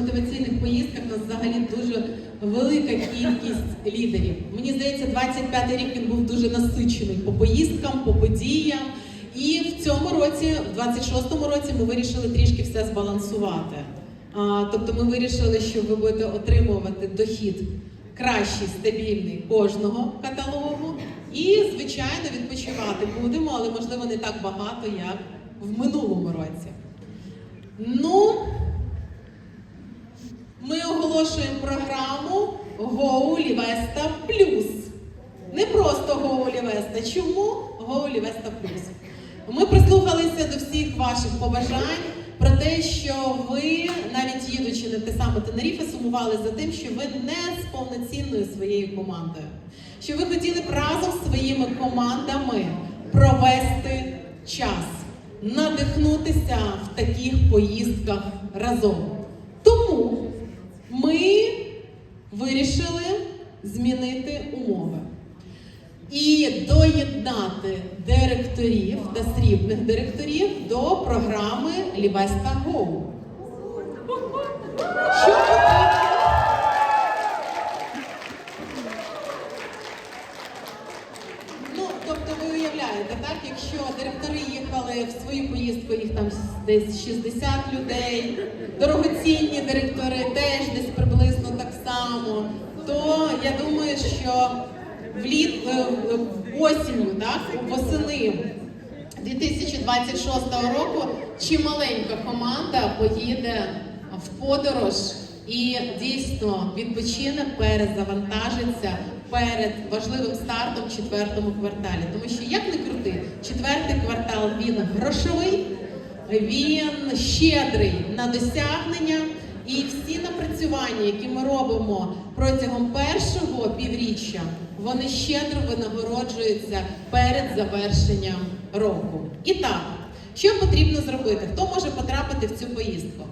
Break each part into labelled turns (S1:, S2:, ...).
S1: мотиваційних поїздках у нас взагалі дуже велика кількість лідерів. Мені здається, 25-й рік він був дуже насичений по поїздкам, по подіям. І в цьому році, в 26-му році, ми вирішили трішки все збалансувати. А, тобто ми вирішили, що ви будете отримувати дохід кращий, стабільний кожного каталогу. І, звичайно, відпочивати будемо, але можливо не так багато, як в минулому році. Ну, ми оголошуємо програму Go Livesta Plus. Не просто Go Livesta. Чому Go Livesta Plus? Ми прислухалися до всіх ваших побажань про те, що ви, навіть їдучи на те саме Тенеріфе, сумували за тим, що ви не з повноцінною своєю командою. Що ви хотіли б разом з своїми командами провести час, надихнутися в таких поїздках разом. Тому ми вирішили змінити умови і доєднати директорів та срібних директорів до програми Лівеста Гоу. Що якщо директори їхали в свою поїздку, їх там десь 60 людей, дорогоцінні директори теж десь приблизно так само, то я думаю, що вліт е, осінню, так, восени 2026 року чималенька команда поїде в подорож. І дійсно відпочине, перезавантажиться перед важливим стартом в четвертому кварталі. Тому що як не крути, четвертий квартал він грошовий, він щедрий на досягнення. І всі напрацювання, які ми робимо протягом першого півріччя, вони щедро винагороджуються перед завершенням року. І так, що потрібно зробити? Хто може потрапити в цю поїздку?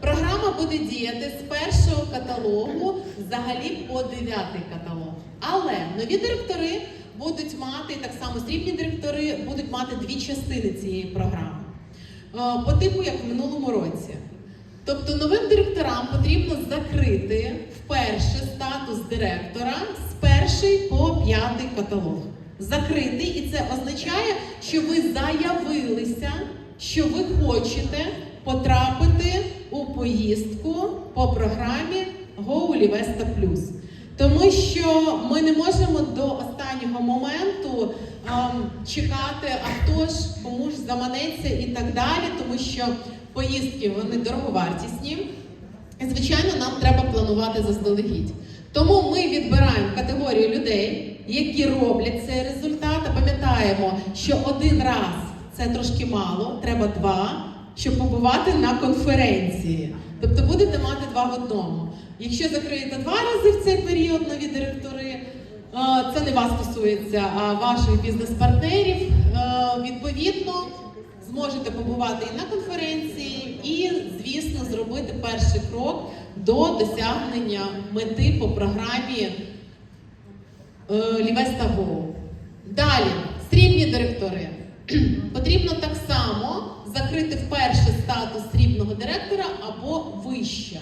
S1: Програма буде діяти з першого каталогу взагалі по дев'ятий каталог. Але нові директори будуть мати, так само срібні директори будуть мати дві частини цієї програми. Е, По типу, як в минулому році. Тобто новим директорам потрібно закрити вперше статус директора з перший по п'ятий каталог. Закрити, і це означає, що ви заявилися, що ви хочете потрапити у поїздку по програмі Go Livesta Plus. Тому що ми не можемо до останнього моменту ем, чекати, а хто ж кому ж заманеться і так далі, тому що поїздки вони дороговартісні. І, звичайно, нам треба планувати заздалегідь. Тому ми відбираємо категорію людей, які роблять цей результат. А пам'ятаємо, що один раз це трошки мало, треба два, щоб побувати на конференції. Тобто будете мати два в одному. Якщо закриєте два рази в цей період нові директори, е, це не вас стосується, а ваших бізнес-партнерів. Е, Відповідно, зможете побувати і на конференції, і, звісно, зробити перший крок до досягнення мети по програмі Лівеста Go. Далі, срібні директори. Потрібно так само закрити вперше статус срібного директора або вище.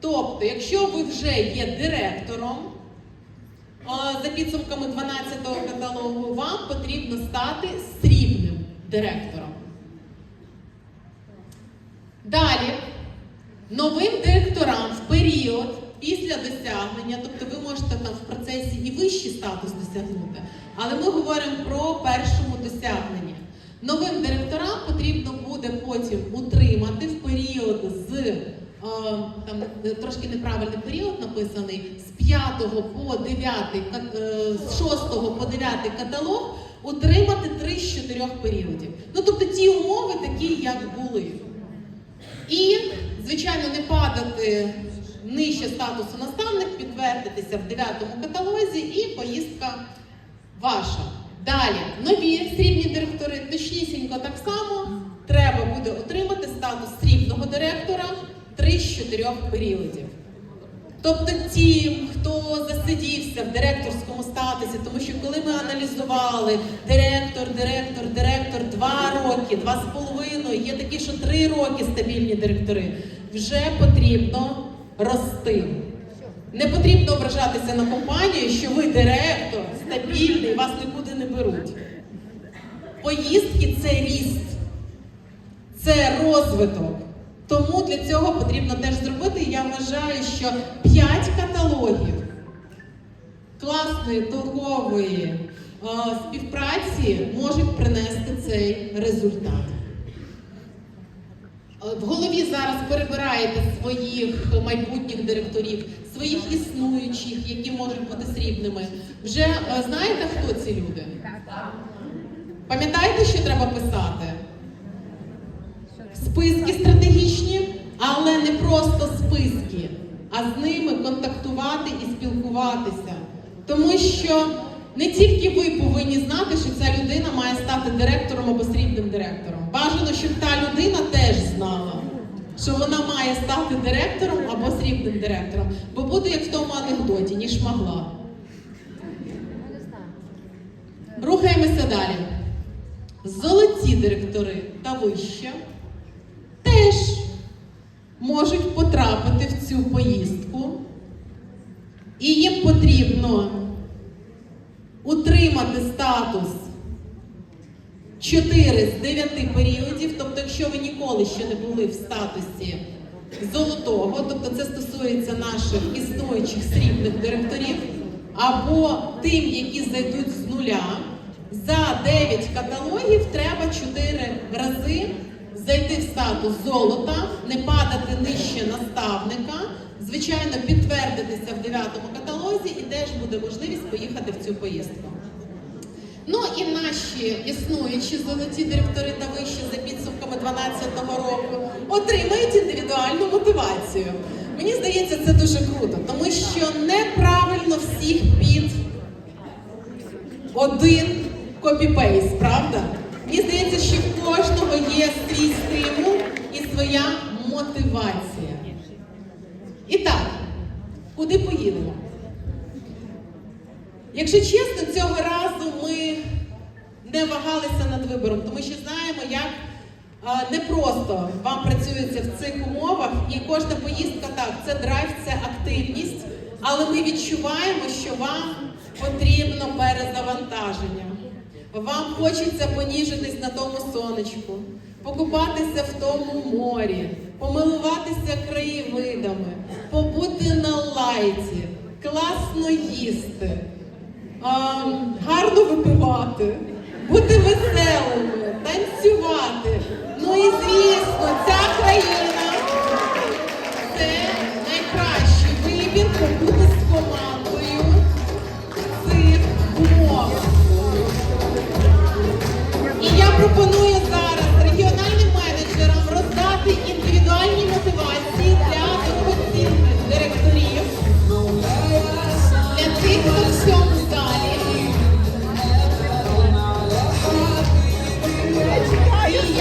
S1: Тобто, якщо ви вже є директором, за підсумками 12-го каталогу, вам потрібно стати срібним директором. Далі, новим директорам в період після досягнення, тобто ви можете там в процесі і вищий статус досягнути, але ми говоримо про першому досягненні. Новим директорам потрібно буде потім утримати в період з е, там трошки неправильний період написаний з 5 по 9, ка- е, з 6 по 9 каталог утримати 3 з 4 періодів. Ну тобто ті умови такі, як були. І, звичайно, не падати нижче статусу наставник, підтвердитися в 9 каталозі і поїздка ваша. Далі, нові срібні директори, точнісінько так само, треба буде отримати статус срібного директора 3 з 4 періодів. Тобто ті, хто засидівся в директорському статусі, тому що коли ми аналізували директор, директор, директор, два роки, два з половиною, є такі, що три роки стабільні директори, вже потрібно рости. Не потрібно ображатися на компанію, що ви директор, стабільний, вас нікуди не беруть. Поїздки це ріст, це розвиток. Тому для цього потрібно теж зробити. Я вважаю, що 5 каталогів класної торгової е, співпраці можуть принести цей результат. Е, В голові зараз перебираєте своїх майбутніх директорів, своїх існуючих, які можуть бути срібними. Вже е, знаєте, хто ці люди? Пам'ятаєте, що треба писати? Списки стратегічні, але не просто списки, а з ними контактувати і спілкуватися. Тому що не тільки ви повинні знати, що ця людина має стати директором або срібним директором. Бажано, щоб та людина теж знала, що вона має стати директором або срібним директором, бо буде як в тому анекдоті, ніж могла. Рухаємося далі. Золоті директори та вище теж можуть потрапити в цю поїздку, і їм потрібно утримати статус 4 з 9 періодів. Тобто, якщо ви ніколи ще не були в статусі золотого, тобто це стосується наших існуючих срібних директорів, або тим, які зайдуть з нуля, за 9 каталогів треба 4 рази зайти в статус золота, не падати нижче наставника, звичайно, підтвердитися в 9 каталозі і теж буде можливість поїхати в цю поїздку. Ну і наші існуючі золоті директори та вищі за підсумками 2012 року отримають індивідуальну мотивацію. Мені здається, це дуже круто, тому що неправильно всіх під один копіпейст, правда? Мені здається, що в кожного є свій стимул і своя мотивація. І так, куди поїдемо? Якщо чесно, цього разу ми не вагалися над вибором, тому що знаємо, як непросто вам працюється в цих умовах, і кожна поїздка так, це драйв, це активність, але ми відчуваємо, що вам потрібно перезавантаження. Вам хочеться поніжитись на тому сонечку, покупатися в тому морі, помилуватися краєвидами, побути на лайті, класно їсти, гарно випивати, бути веселими, танцювати. Ну і звісно, ця країна.